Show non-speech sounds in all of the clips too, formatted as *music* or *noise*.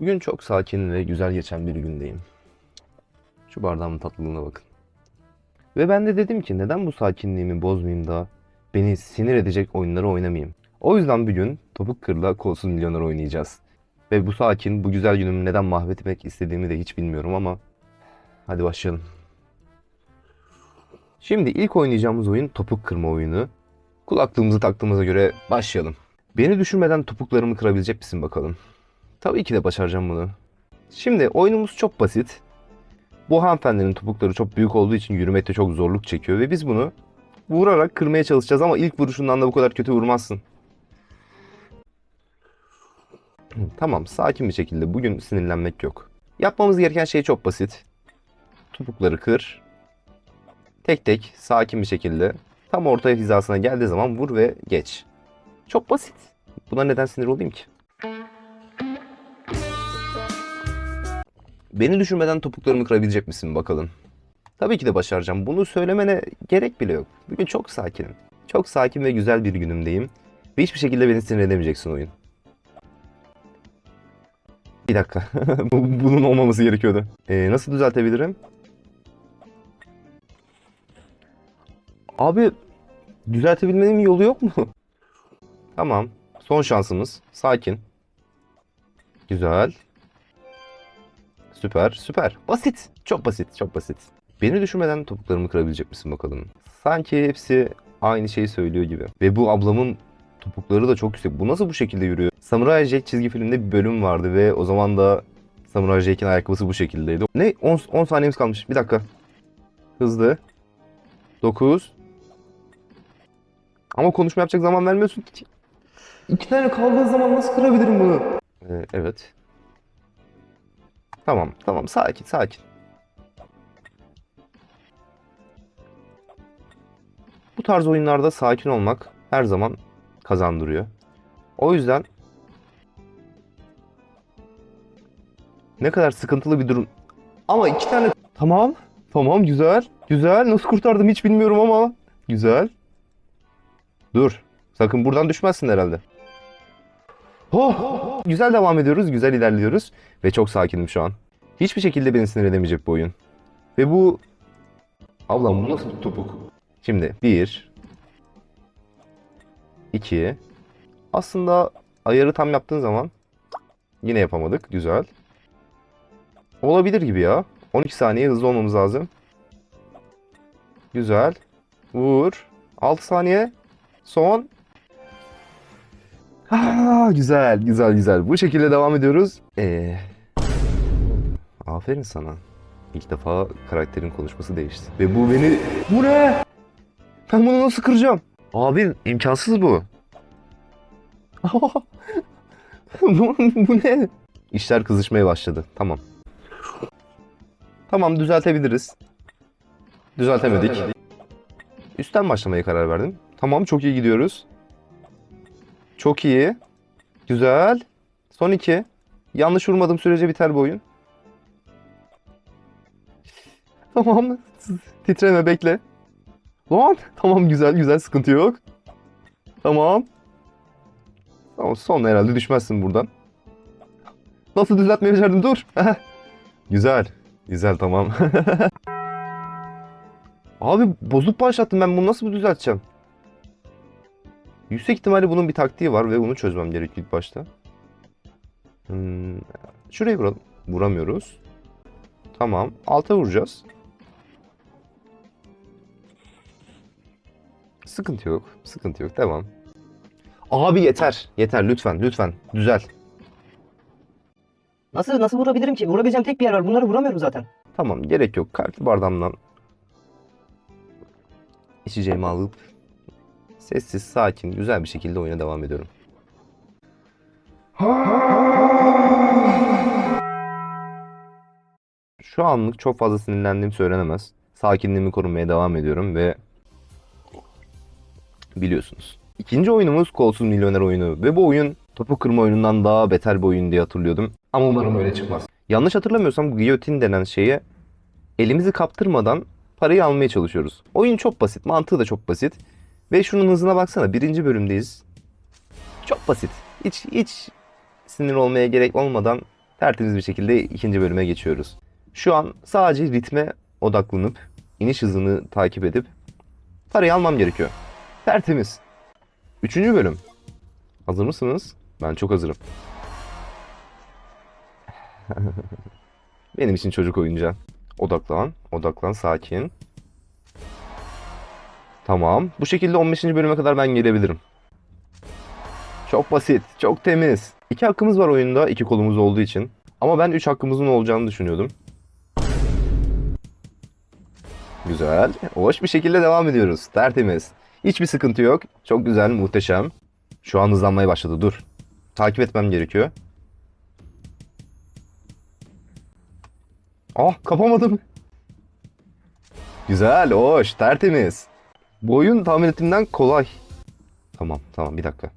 Bugün çok sakin ve güzel geçen bir gündeyim. Şu bardağımın tatlılığına bakın. Ve ben de dedim ki neden bu sakinliğimi bozmayayım da beni sinir edecek oyunları oynamayayım. O yüzden bugün Topuk Kır'la Kolsuz Milyoner oynayacağız. Ve bu sakin, bu güzel günümü neden mahvetmek istediğimi de hiç bilmiyorum ama hadi başlayalım. Şimdi ilk oynayacağımız oyun topuk kırma oyunu. Kulaklığımızı taktığımıza göre başlayalım. Beni düşürmeden topuklarımı kırabilecek misin bakalım? Tabii ki de başaracağım bunu. Şimdi oyunumuz çok basit. Bu hanımefendinin topukları çok büyük olduğu için yürümekte çok zorluk çekiyor ve biz bunu vurarak kırmaya çalışacağız ama ilk vuruşundan da bu kadar kötü vurmazsın. Tamam, sakin bir şekilde bugün sinirlenmek yok. Yapmamız gereken şey çok basit. Topukları kır. Tek tek sakin bir şekilde tam orta hizasına geldiği zaman vur ve geç. Çok basit. Buna neden sinir olayım ki? Beni düşürmeden topuklarımı kırabilecek misin bakalım. Tabii ki de başaracağım. Bunu söylemene gerek bile yok. Bugün çok sakinim. Çok sakin ve güzel bir günümdeyim. Ve hiçbir şekilde beni sinir edemeyeceksin oyun. Bir dakika. *laughs* Bu- Bunun olmaması gerekiyordu. Ee, nasıl düzeltebilirim? Abi düzeltebilmenin yolu yok mu? *laughs* tamam. Son şansımız. Sakin. Güzel. Süper, süper. Basit. Çok basit, çok basit. Beni düşünmeden topuklarımı kırabilecek misin bakalım? Sanki hepsi aynı şeyi söylüyor gibi. Ve bu ablamın topukları da çok yüksek. Bu nasıl bu şekilde yürüyor? Samurai Jack çizgi filminde bir bölüm vardı ve o zaman da Samurai Jack'in ayakkabısı bu şekildeydi. Ne? 10, 10 saniyemiz kalmış. Bir dakika. Hızlı. 9. Ama konuşma yapacak zaman vermiyorsun ki. İki tane kaldığı zaman nasıl kırabilirim bunu? Ee, evet. Tamam, tamam. Sakin, sakin. Bu tarz oyunlarda sakin olmak her zaman kazandırıyor. O yüzden ne kadar sıkıntılı bir durum. Ama iki tane... Tamam, tamam güzel, güzel. Nasıl kurtardım hiç bilmiyorum ama. Güzel. Dur. Sakın buradan düşmezsin herhalde. Oh! Güzel devam ediyoruz, güzel ilerliyoruz. Ve çok sakinim şu an. Hiçbir şekilde beni sinir edemeyecek bu oyun. Ve bu... Ablam bu nasıl bir topuk? Şimdi bir... iki... Aslında ayarı tam yaptığın zaman yine yapamadık. Güzel. Olabilir gibi ya. 12 saniye hızlı olmamız lazım. Güzel. Vur. 6 saniye. Son. Ha, güzel, güzel, güzel. Bu şekilde devam ediyoruz. Ee, aferin sana. İlk defa karakterin konuşması değişti. Ve bu beni... Bu ne? Ben bunu nasıl kıracağım? Abi imkansız bu. *laughs* bu, bu ne? İşler kızışmaya başladı. Tamam. Tamam düzeltebiliriz. Düzeltemedik. Üstten başlamaya karar verdim. Tamam çok iyi gidiyoruz. Çok iyi. Güzel. Son iki. Yanlış vurmadığım sürece biter bu oyun. *laughs* Tamam. Titreme bekle. Lan. *laughs* Tamam güzel güzel sıkıntı yok. Tamam. Tamam son herhalde düşmezsin buradan. Nasıl düzeltmeyi becerdim dur. *laughs* güzel. Güzel tamam. Abi bozuk başlattım ben bunu nasıl düzelteceğim? Yüksek ihtimalle bunun bir taktiği var ve bunu çözmem gerekiyor ilk başta. Hmm, şuraya vuralım. Vuramıyoruz. Tamam. Alta vuracağız. Sıkıntı yok. Sıkıntı yok. Devam. Abi yeter. Yeter lütfen. Lütfen. Düzel. Nasıl nasıl vurabilirim ki? Vurabileceğim tek bir yer var. Bunları vuramıyorum zaten. Tamam. Gerek yok. Kalpli bardağımdan içeceğimi alıp sessiz, sakin, güzel bir şekilde oyuna devam ediyorum. Şu anlık çok fazla sinirlendiğim söylenemez. Sakinliğimi korumaya devam ediyorum ve biliyorsunuz. İkinci oyunumuz Kolsuz Milyoner oyunu ve bu oyun topu kırma oyunundan daha beter bir oyun diye hatırlıyordum. Ama umarım öyle çıkmaz. Yanlış hatırlamıyorsam giyotin denen şeye elimizi kaptırmadan parayı almaya çalışıyoruz. Oyun çok basit, mantığı da çok basit. Ve şunun hızına baksana birinci bölümdeyiz. Çok basit. Hiç hiç sinir olmaya gerek olmadan tertemiz bir şekilde ikinci bölüme geçiyoruz. Şu an sadece ritme odaklanıp iniş hızını takip edip parayı almam gerekiyor. Tertemiz. Üçüncü bölüm. Hazır mısınız? Ben çok hazırım. *laughs* Benim için çocuk oyuncağı. Odaklan, odaklan, sakin. Tamam. Bu şekilde 15. bölüme kadar ben gelebilirim. Çok basit, çok temiz. İki hakkımız var oyunda, iki kolumuz olduğu için. Ama ben üç hakkımızın olacağını düşünüyordum. Güzel. Hoş bir şekilde devam ediyoruz. Tertemiz. Hiçbir sıkıntı yok. Çok güzel, muhteşem. Şu an hızlanmaya başladı. Dur. Takip etmem gerekiyor. Ah kapamadım. Güzel, hoş, tertemiz. Bu oyun tahmin ettiğimden kolay. Tamam, tamam bir dakika.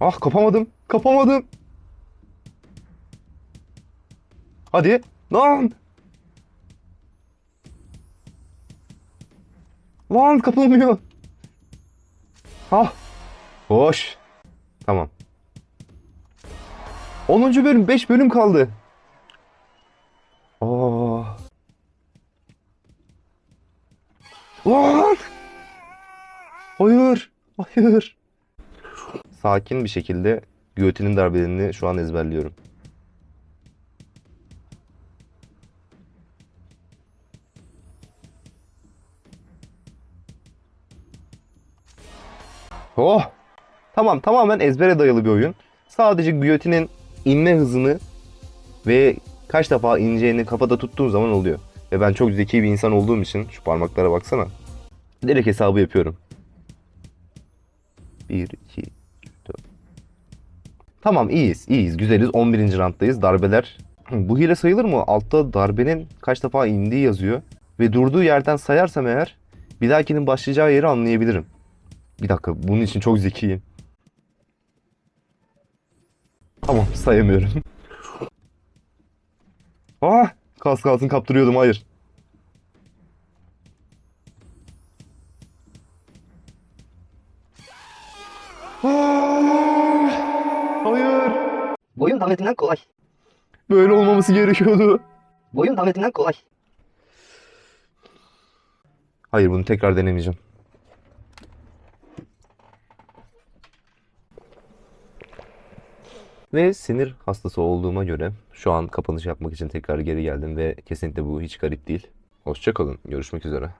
Ah kapamadım, kapamadım. Hadi, lan. Lan kapılmıyor. Ah, hoş. Tamam. 10. bölüm 5 bölüm kaldı. Hayır. Hayır. Sakin bir şekilde göğütünün darbelerini şu an ezberliyorum. Oh! Tamam tamamen ezbere dayalı bir oyun. Sadece Guillotine'in inme hızını ve kaç defa ineceğini kafada tuttuğum zaman oluyor. Ve ben çok zeki bir insan olduğum için şu parmaklara baksana. Direkt hesabı yapıyorum. 1, 2, 4. Tamam iyiyiz, iyiyiz, güzeliz. 11. rounddayız. Darbeler. Bu hile sayılır mı? Altta darbenin kaç defa indiği yazıyor. Ve durduğu yerden sayarsam eğer bir dahakinin başlayacağı yeri anlayabilirim. Bir dakika, bunun için çok zekiyim. Tamam, sayamıyorum. *laughs* ah! Kas kalsın kaptırıyordum, hayır. Bu oyun tahmin ettiğimden kolay. Böyle olmaması gerekiyordu. Bu oyun tahmin ettiğimden kolay. Hayır bunu tekrar denemeyeceğim. Ve sinir hastası olduğuma göre şu an kapanış yapmak için tekrar geri geldim ve kesinlikle bu hiç garip değil. Hoşçakalın. Görüşmek üzere.